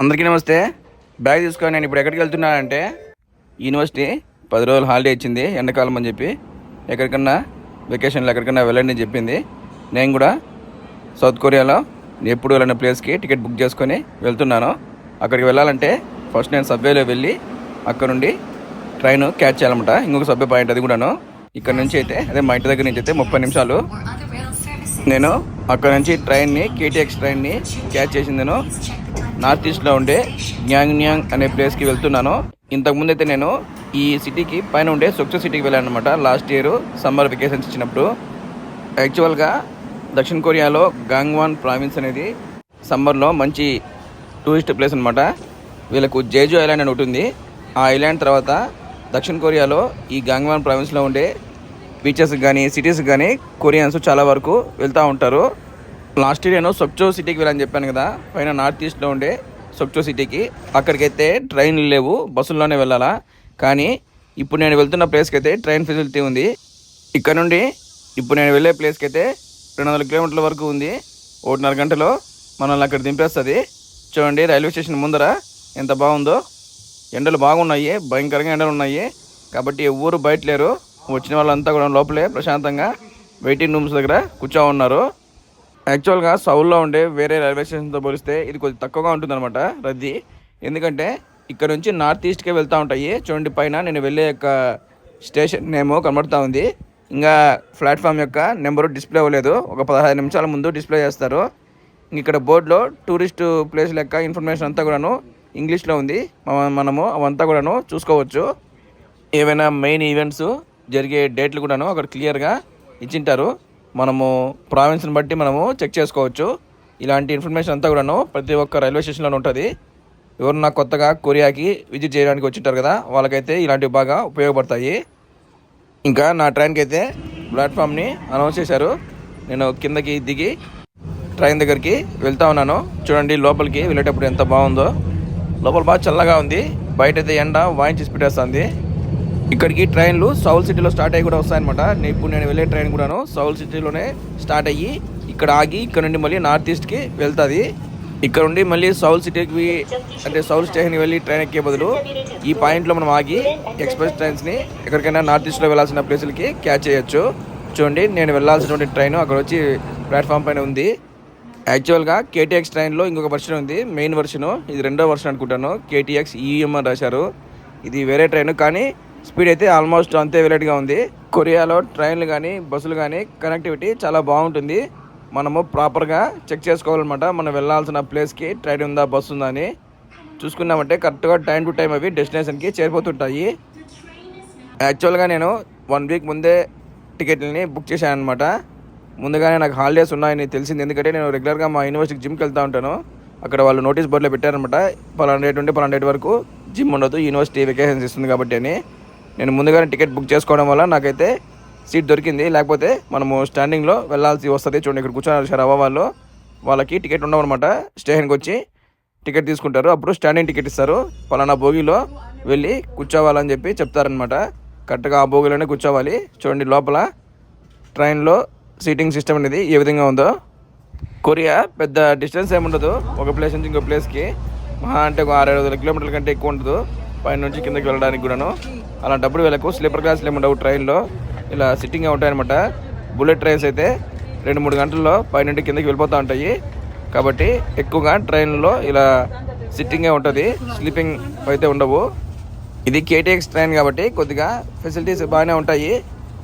అందరికీ నమస్తే. బ్యాగ్ తీసుకొని నేను ఇప్పుడు ఎక్కడికి వెళ్తున్నానంటే యూనివర్సిటీ పది రోజులు హాలిడే ఇచ్చింది ఎండాకాలం అని చెప్పి. ఎక్కడికన్నా వెకేషన్లో ఎక్కడికన్నా వెళ్ళండి అని చెప్పింది. నేను కూడా సౌత్ కొరియాలో ఎప్పుడు వెళ్ళిన ప్లేస్కి టికెట్ బుక్ చేసుకొని వెళ్తున్నాను. అక్కడికి వెళ్ళాలంటే ఫస్ట్ నేను సబ్వేలో వెళ్ళి అక్కడ నుండి ట్రైన్ క్యాచ్ చేయాలన్నమాట. ఇంకొక సబ్వే పాయింట్ అది కూడాను. ఇక్కడ నుంచి అయితే అదే మా ఇంటి దగ్గర నుంచి అయితే ముప్పై నిమిషాలు. నేను అక్కడ నుంచి ట్రైన్ని కేటీఎక్స్ ట్రైన్ని క్యాచ్ చేసింది నేను. నార్త్ ఈస్ట్లో ఉండే న్యాంగ్ న్యాంగ్ అనే ప్లేస్కి వెళ్తున్నాను. ఇంతకుముందు అయితే నేను ఈ సిటీకి పైన ఉండే సొక్సో సిటీకి వెళ్ళాను అనమాట లాస్ట్ ఇయర్ సమ్మర్ వెకేషన్స్ ఇచ్చినప్పుడు. యాక్చువల్గా దక్షిణ కొరియాలో గాంగ్వాన్ ప్రావిన్స్ అనేది సమ్మర్లో మంచి టూరిస్ట్ ప్లేస్ అనమాట వీళ్ళకు జేజు ఐలాండ్ అని ఉంటుంది ఆ ఐలాండ్ తర్వాత దక్షిణ కొరియాలో ఈ గాంగ్వాన్ ప్రావిన్స్లో ఉండే బీచెస్ కానీ సిటీస్ కానీ కొరియన్స్ చాలా వరకు వెళ్తూ ఉంటారు. లాస్ట్ ఇయర్ నేను సొక్చో సిటీకి వెళ్ళని చెప్పాను కదా పైన నార్త్ ఈస్ట్లో ఉండే సొక్చో సిటీకి. అక్కడికైతే ట్రైన్లు లేవు బస్సుల్లోనే వెళ్ళాలా. కానీ ఇప్పుడు నేను వెళ్తున్న ప్లేస్కి అయితే ట్రైన్ ఫెసిలిటీ ఉంది. ఇక్కడ నుండి ఇప్పుడు నేను వెళ్ళే ప్లేస్కి అయితే రెండు వందల కిలోమీటర్ల వరకు ఉంది. ఒకటిన్నర గంటలో మనల్ని అక్కడ దింపేస్తుంది. చూడండి రైల్వే స్టేషన్ ముందర ఎంత బాగుందో. ఎండలు బాగున్నాయి భయంకరంగా ఎండలు ఉన్నాయి. కాబట్టి ఎవ్వరు బయట లేరు. వచ్చిన వాళ్ళంతా కూడా లోపలే ప్రశాంతంగా వెయిటింగ్ రూమ్స్ దగ్గర కూర్చో ఉన్నారు. యాక్చువల్గా సౌల్లో ఉండే వేరే రైల్వే స్టేషన్తో పోలిస్తే ఇది కొద్ది తక్కువగా ఉంటుందన్నమాట రద్దీ. ఎందుకంటే ఇక్కడ నుంచి నార్త్ ఈస్ట్కే వెళ్తూ ఉంటాయి. చూడండి పైన నేను వెళ్ళే యొక్క స్టేషన్ నేమో కనబడుతూ ఉంది. ఇంకా ప్లాట్ఫామ్ యొక్క నెంబరు డిస్ప్లే అవ్వలేదు. ఒక పదహైదు నిమిషాల ముందు డిస్ప్లే చేస్తారు. ఇక్కడ బోర్డులో టూరిస్ట్ ప్లేస్ లెక్క ఇన్ఫర్మేషన్ అంతా కూడాను ఇంగ్లీష్లో ఉంది. మనము అవంతా కూడాను చూసుకోవచ్చు. ఏవైనా మెయిన్ ఈవెంట్స్ జరిగే డేట్లు కూడాను అక్కడ క్లియర్గా ఇచ్చింటారు. మనము ప్రావిన్స్ని బట్టి మనము చెక్ చేసుకోవచ్చు. ఇలాంటి ఇన్ఫర్మేషన్ అంతా కూడాను ప్రతి ఒక్క రైల్వే స్టేషన్లో ఉంటుంది. ఎవరన్నా కొత్తగా కొరియాకి విజిట్ చేయడానికి వచ్చింటారు కదా వాళ్ళకైతే ఇలాంటివి బాగా ఉపయోగపడతాయి. ఇంకా నా ట్రైన్కి అయితే ప్లాట్ఫామ్ని అనౌన్స్ చేశారు. నేను కిందకి దిగి ట్రైన్ దగ్గరికి వెళ్తా ఉన్నాను. చూడండి లోపలికి వెళ్ళేటప్పుడు ఎంత బాగుందో. లోపల బాగా చల్లగా ఉంది. బయట అయితే ఎండ వాయించి పెట్టేస్తుంది. ఇక్కడికి ట్రైన్లు సౌల్ సిటీలో స్టార్ట్ అయ్యి కూడా వస్తాయన్నమాట. ఇప్పుడు నేను వెళ్ళే ట్రైన్ కూడాను సౌల్ సిటీలోనే స్టార్ట్ అయ్యి ఇక్కడ ఆగి ఇక్కడ నుండి మళ్ళీ నార్త్ ఈస్ట్కి వెళ్తుంది. ఇక్కడ నుండి మళ్ళీ సౌల్ సిటీకి అంటే సౌల్ స్టేషన్కి వెళ్ళి ట్రైన్ ఎక్కే బదులు ఈ పాయింట్లో మనం ఆగి ఎక్స్ప్రెస్ ట్రైన్స్ని ఎక్కడికైనా నార్త్ ఈస్ట్లో వెళ్ళాల్సిన ప్లేసులకి క్యాచ్ చేయొచ్చు. చూడండి నేను వెళ్ళాల్సినటువంటి ట్రైన్ అక్కడ వచ్చి ప్లాట్ఫామ్ పైన ఉంది. యాక్చువల్గా కేటీఎక్స్ ట్రైన్లో ఇంకొక వర్షన్ ఉంది మెయిన్ వర్షను. ఇది రెండో వర్షన్ అనుకుంటాను. కేటీఎక్స్ ఈఎం అని రాశారు. ఇది వేరే ట్రైన్ కానీ స్పీడ్ అయితే ఆల్మోస్ట్ అంతే వెలైట్గా ఉంది. కొరియాలో ట్రైన్లు కానీ బస్సులు కానీ కనెక్టివిటీ చాలా బాగుంటుంది. మనము ప్రాపర్గా చెక్ చేసుకోవాలన్నమాట. మనం వెళ్ళాల్సిన ప్లేస్కి ట్రైన్ ఉందా బస్సు ఉందా అని చూసుకున్నామంటే కరెక్ట్గా టైం టు టైం అవి డెస్టినేషన్కి చేరిపోతుంటాయి. యాక్చువల్గా నేను వన్ వీక్ ముందే టికెట్లని బుక్ చేశాను అనమాట ముందుగానే నాకు హాలిడేస్ ఉన్నాయని తెలిసింది. ఎందుకంటే నేను రెగ్యులర్గా మా యూనివర్సిటీకి జిమ్కి వెళ్తూ ఉంటాను. అక్కడ వాళ్ళు నోటీస్ బోర్డులో పెట్టారనమాట పలానా డేట్ నుండి పలానా డేట్ వరకు జిమ్ ఉండదు. యూనివర్సిటీ వెకేషన్స్ ఇస్తుంది కాబట్టి అని. నేను ముందుగానే టికెట్ బుక్ చేసుకోవడం వల్ల నాకైతే సీట్ దొరికింది. లేకపోతే మనము స్టాండింగ్లో వెళ్ళాల్సి వస్తుంది. చూడండి ఇక్కడ కూర్చొని షరవ వాళ్ళు. వాళ్ళకి టికెట్ ఉండవన్నమాట. స్టేషన్కి వచ్చి టికెట్ తీసుకుంటారు. అప్పుడు స్టాండింగ్ టికెట్ ఇస్తారు. పలానా భోగిలో వెళ్ళి కూర్చోవాలని చెప్పి చెప్తారనమాట కరెక్ట్గా ఆ భోగిలోనే కూర్చోవాలి. చూడండి లోపల ట్రైన్లో సీటింగ్ సిస్టమ్ అనేది ఏ విధంగా ఉందో. కొరియా పెద్ద డిస్టెన్స్ ఏముండదు. ఒక ప్లేస్ నుంచి ఇంకో ప్లేస్కి. మహా అంటే ఒక ఆరు వందల కిలోమీటర్ల కంటే ఎక్కువ ఉండదు. పైన నుంచి కిందకి వెళ్ళడానికి కూడాను. అలాంటప్పుడు వీళ్ళకు స్లీపర్ క్లాస్లు ఉండవు ట్రైన్లో ఇలా సిట్టింగ్ ఉంటాయన్నమాట. బుల్లెట్ ట్రైన్స్ అయితే రెండు మూడు గంటల్లో పైనుండి కిందకి వెళ్ళిపోతూ ఉంటాయి. కాబట్టి ఎక్కువగా ట్రైన్లో ఇలా సిట్టింగే ఉంటుంది. స్లీపింగ్ అయితే ఉండవు. ఇది కేటీఎక్స్ ట్రైన్ కాబట్టి కొద్దిగా ఫెసిలిటీస్ బాగానే ఉంటాయి.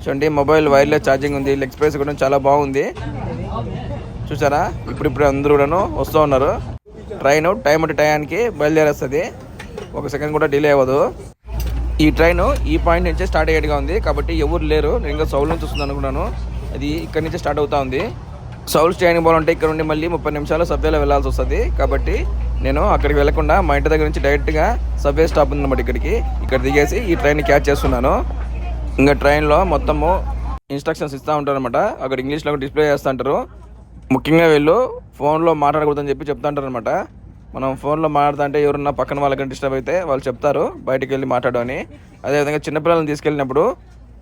చూడండి మొబైల్ వైర్లెస్ ఛార్జింగ్ ఉంది. లెగ్ స్పేస్ కూడా చాలా బాగుంది. చూసారా? ఇప్పుడిప్పుడు అందరూ కూడాను వస్తూ ఉన్నారు. ట్రైన్ టైం టు టయానికి బయలుదేరేస్తుంది. ఒక సెకండ్ కూడా డిలే అవ్వదు. ఈ ట్రైన్ ఈ పాయింట్ నుంచే స్టార్ట్ అయ్యేట్టుగా ఉంది. కాబట్టి ఎవరు లేరు. నేను ఇంకా సౌల్ నుంచి వస్తుంది అనుకున్నాను. అది ఇక్కడ నుంచే స్టార్ట్ అవుతా ఉంది. సౌల్ స్టేషన్కి పోవాలంటే ఇక్కడ నుండి మళ్ళీ ముప్పై నిమిషాలు సబ్వేలో వెళ్ళాల్సి వస్తుంది. కాబట్టి నేను అక్కడికి వెళ్ళకుండా మా ఇంటి దగ్గర నుంచి డైరెక్ట్గా సబ్వే స్టాప్ ఉందన్నమాట ఇక్కడికి. ఇక్కడ దిగేసి ఈ ట్రైన్ క్యాచ్ చేస్తున్నాను. ఇంకా ట్రైన్లో మొత్తము ఇన్స్ట్రక్షన్స్ ఇస్తూ ఉంటారు అనమాట అక్కడ ఇంగ్లీష్లో డిస్ప్లే చేస్తూ ఉంటారు. ముఖ్యంగా వీళ్ళు ఫోన్లో మాట్లాడకూడదని చెప్పి చెప్తా ఉంటారు అనమాట మనం ఫోన్లో మాట్లాడుతుంటే ఎవరున్నా ఎవరన్నా పక్కన వాళ్ళకి డిస్టర్బ్ అయితే వాళ్ళు చెప్తారు బయటికి వెళ్ళి మాట్లాడమని అదేవిధంగా చిన్నపిల్లల్ని తీసుకెళ్ళినప్పుడు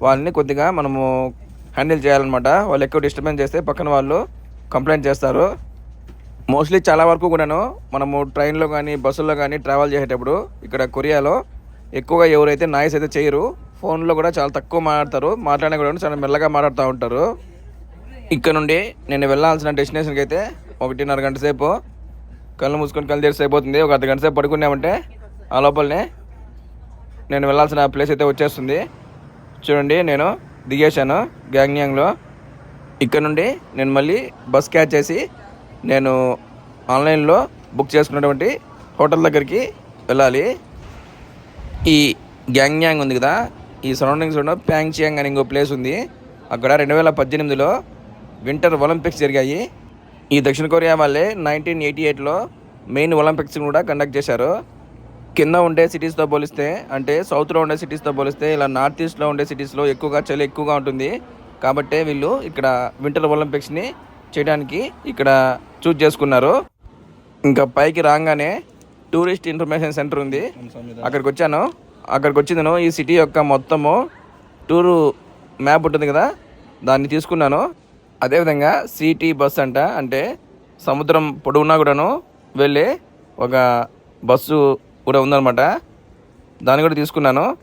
వాళ్ళని కొద్దిగా మనము హ్యాండిల్ చేయాలన్నమాట. వాళ్ళు ఎక్కువ డిస్టర్బెన్స్ చేస్తే పక్కన వాళ్ళు కంప్లైంట్ చేస్తారు. మోస్ట్లీ చాలా వరకు కూడాను మనము ట్రైన్లో కానీ బస్సుల్లో కానీ ట్రావెల్ చేసేటప్పుడు ఇక్కడ కొరియాలో ఎక్కువగా ఎవరైతే నాయిస్ అయితే చేయరు ఫోన్లో కూడా చాలా తక్కువ మాట్లాడతారు. మాట్లాడినా కూడా చాలా మెల్లగా మాట్లాడుతూ ఉంటారు. ఇక్కడ నుండి నేను వెళ్ళాల్సిన డెస్టినేషన్కి అయితే ఒకటిన్నర గంట సేపు కళ్ళు మూసుకొని కళ్ళు తెరిసి అయిపోతుంది. ఒక అర్ధ గంట సేపు పడుకున్నామంటే ఆ లోపలనే నేను వెళ్ళాల్సిన ప్లేస్ అయితే వచ్చేస్తుంది. చూడండి నేను దిగేశాను గ్యాంగ్యాంగ్లో. ఇక్కడ నుండి నేను మళ్ళీ బస్ క్యాచ్ చేసి నేను ఆన్లైన్లో బుక్ చేసుకున్నటువంటి హోటల్ దగ్గరికి వెళ్ళాలి. ఈ గ్యాంగ్యాంగ్ ఉంది కదా ఈ సరౌండింగ్స్లో ప్యాంగ్చియాంగ్ అని ఇంకో ప్లేస్ ఉంది. అక్కడ రెండు వేల పద్దెనిమిదిలో వింటర్ ఒలింపిక్స్ జరిగాయి. ఈ దక్షిణ కొరియా వాళ్ళే నైన్టీన్ ఎయిటీ ఎయిట్లో మెయిన్ ఒలింపిక్స్ కూడా కండక్ట్ చేశారు. కింద ఉండే సిటీస్తో పోలిస్తే అంటే సౌత్లో ఉండే సిటీస్తో పోలిస్తే ఇలా నార్త్ ఈస్ట్లో ఉండే సిటీస్లో ఎక్కువగా చలి ఎక్కువగా ఉంటుంది. కాబట్టే వీళ్ళు ఇక్కడ వింటర్ ఒలింపిక్స్ని చేయడానికి ఇక్కడ చూజ్ చేసుకున్నారు. ఇంకా పైకి రాగానే టూరిస్ట్ ఇన్ఫర్మేషన్ సెంటర్ ఉంది. అక్కడికి వచ్చాను అక్కడికి వచ్చిందను ఈ సిటీ యొక్క మొత్తము టూరు మ్యాప్ ఉంటుంది కదా దాన్ని తీసుకున్నాను. అదేవిధంగా సిటీ బస్ అంట అంటే సముద్రం పొడవునా కూడాను వెళ్ళే ఒక బస్సు కూడా ఉందన్నమాట. దాన్ని కూడా తీసుకున్నాను.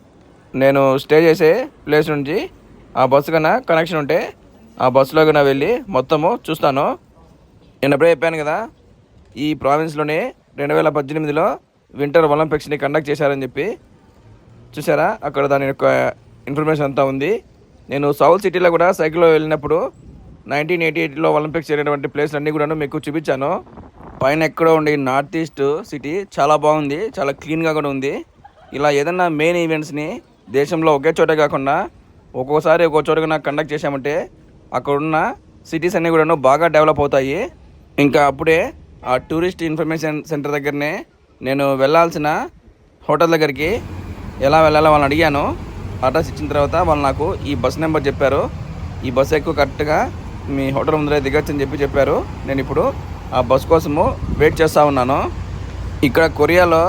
నేను స్టే చేసే ప్లేస్ నుంచి ఆ బస్సు కన్నా కనెక్షన్ ఉంటే ఆ బస్సులో కన్నా వెళ్ళి మొత్తము చూస్తాను. నేను ఎప్పుడే చెప్పాను కదా ఈ ప్రావిన్స్లోనే రెండు వేల పద్దెనిమిదిలో వింటర్ ఒలింపిక్స్ని కండక్ట్ చేశారని చెప్పి. చూసారా అక్కడ దాని యొక్క ఇన్ఫర్మేషన్ అంతా ఉంది. నేను సౌత్ సిటీలో కూడా సైకిల్లో వెళ్ళినప్పుడు నైన్టీన్ ఎయిటీ ఎయిట్లో ఒలింపిక్స్ జరిగినటువంటి ప్లేస్ అన్నీ కూడా మీకు చూపించాను. పైన ఎక్కడో ఉండే నార్త్ ఈస్ట్ సిటీ చాలా బాగుంది చాలా క్లీన్గా కూడా ఉంది. ఇలా ఏదన్నా మెయిన్ ఈవెంట్స్ని దేశంలో ఒకే చోట కాకుండా ఒక్కోసారి ఒక్కో చోట నాకు కండక్ట్ చేశామంటే అక్కడున్న సిటీస్ అన్నీ కూడా బాగా డెవలప్ అవుతాయి. ఇంకా అప్పుడే ఆ టూరిస్ట్ ఇన్ఫర్మేషన్ సెంటర్ దగ్గరనే నేను వెళ్ళాల్సిన హోటల్ దగ్గరికి ఎలా వెళ్ళాలో వాళ్ళని అడిగాను. అడ్రస్ ఇచ్చిన తర్వాత వాళ్ళు నాకు ఈ బస్ నెంబర్ చెప్పారు. ఈ బస్ ఎక్కువ కరెక్ట్గా మీ హోటల్ ముందరే దిగచ్చు అని చెప్పి చెప్పారు. నేను ఇప్పుడు ఆ బస్ కోసము వెయిట్ చేస్తూ ఉన్నాను. ఇక్కడ కొరియాలో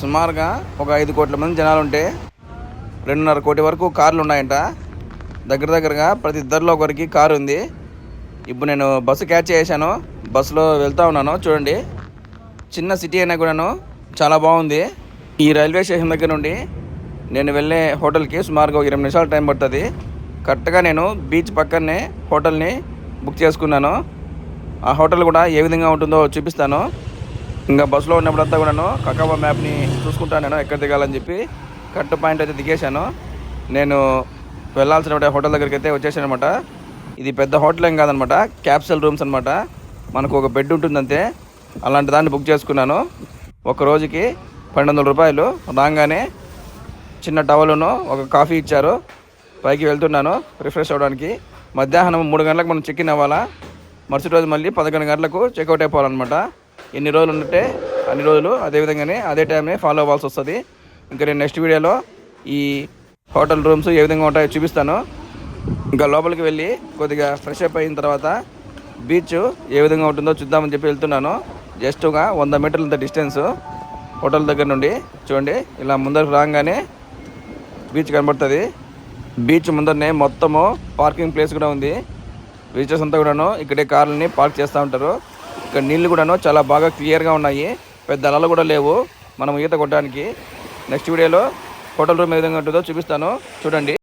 సుమారుగా ఒక ఐదు కోట్ల మంది జనాలు ఉంటే రెండున్నర కోటి వరకు కార్లు ఉన్నాయంట. దగ్గర దగ్గరగా ప్రతి ఇద్దరిలో ఒకరికి కారు ఉంది. ఇప్పుడు నేను బస్సు క్యాచ్ చేశాను. బస్సులో వెళ్తూ ఉన్నాను. చూడండి. చిన్న సిటీ అయినా కూడాను చాలా బాగుంది. ఈ రైల్వే స్టేషన్ దగ్గర నుండి నేను వెళ్ళే హోటల్కి సుమారుగా ఒక ఇరవై నిమిషాలు టైం పడుతుంది. కరెక్ట్గా నేను బీచ్ పక్కనే హోటల్ని బుక్ చేసుకున్నాను. ఆ హోటల్ కూడా ఏ విధంగా ఉంటుందో చూపిస్తాను. ఇంకా బస్సులో ఉన్నప్పుడంతా కూడాను కకాబా మ్యాప్ని చూసుకుంటాను నేను ఎక్కడ దిగాలని చెప్పి కరెక్ట్ పాయింట్ అయితే దిగేశాను. నేను వెళ్ళాల్సిన హోటల్ దగ్గరికి అయితే వచ్చేసాను అనమాట ఇది పెద్ద హోటల్ ఏం కాదనమాట క్యాప్సల్ రూమ్స్ అనమాట మనకు ఒక బెడ్ ఉంటుందంతే అలాంటి దాన్ని బుక్ చేసుకున్నాను. ఒక రోజుకి పన్నెండు వందల రూపాయలు రాగానే చిన్న టవలును ఒక కాఫీ ఇచ్చారు. పైకి వెళ్తున్నాను రిఫ్రెష్ అవ్వడానికి మధ్యాహ్నం మూడు గంటలకు మనం చెక్ ఇన్ అవ్వాలా? మరుసటి రోజు మళ్ళీ పదకొండు గంటలకు చెక్అవుట్ అయిపోవాలన్నమాట. ఎన్ని రోజులు ఉంటే అన్ని రోజులు అదే విధంగానే అదే టైంనే ఫాలో అవ్వాల్సి వస్తుంది. ఇంకా నేను నెక్స్ట్ వీడియోలో ఈ హోటల్ రూమ్స్ ఏ విధంగా ఉంటాయో చూపిస్తాను. ఇంకా లోపలికి వెళ్ళి కొద్దిగా ఫ్రెష్ అప్ అయిన తర్వాత బీచ్ ఏ విధంగా ఉంటుందో చూద్దామని చెప్పి వెళ్తున్నాను. జస్ట్గా వంద మీటర్లంత డిస్టెన్స్ హోటల్ దగ్గర నుండి చూడండి ఇలా ముందరకు రాగానే బీచ్ కనబడుతుంది. బీచ్ ముందరనే మొత్తము పార్కింగ్ ప్లేస్ కూడా ఉంది. విజిటర్స్ అంతా కూడాను ఇక్కడే కార్లని పార్క్ చేస్తూ ఉంటారు. ఇక్కడ నీళ్ళు కూడాను చాలా బాగా క్లియర్గా ఉన్నాయి. పెద్ద అలలు కూడా లేవు. మనం ఈత కొట్టడానికి. నెక్స్ట్ వీడియోలో హోటల్ రూమ్ ఏ విధంగా ఉంటుందో చూపిస్తాను. చూడండి.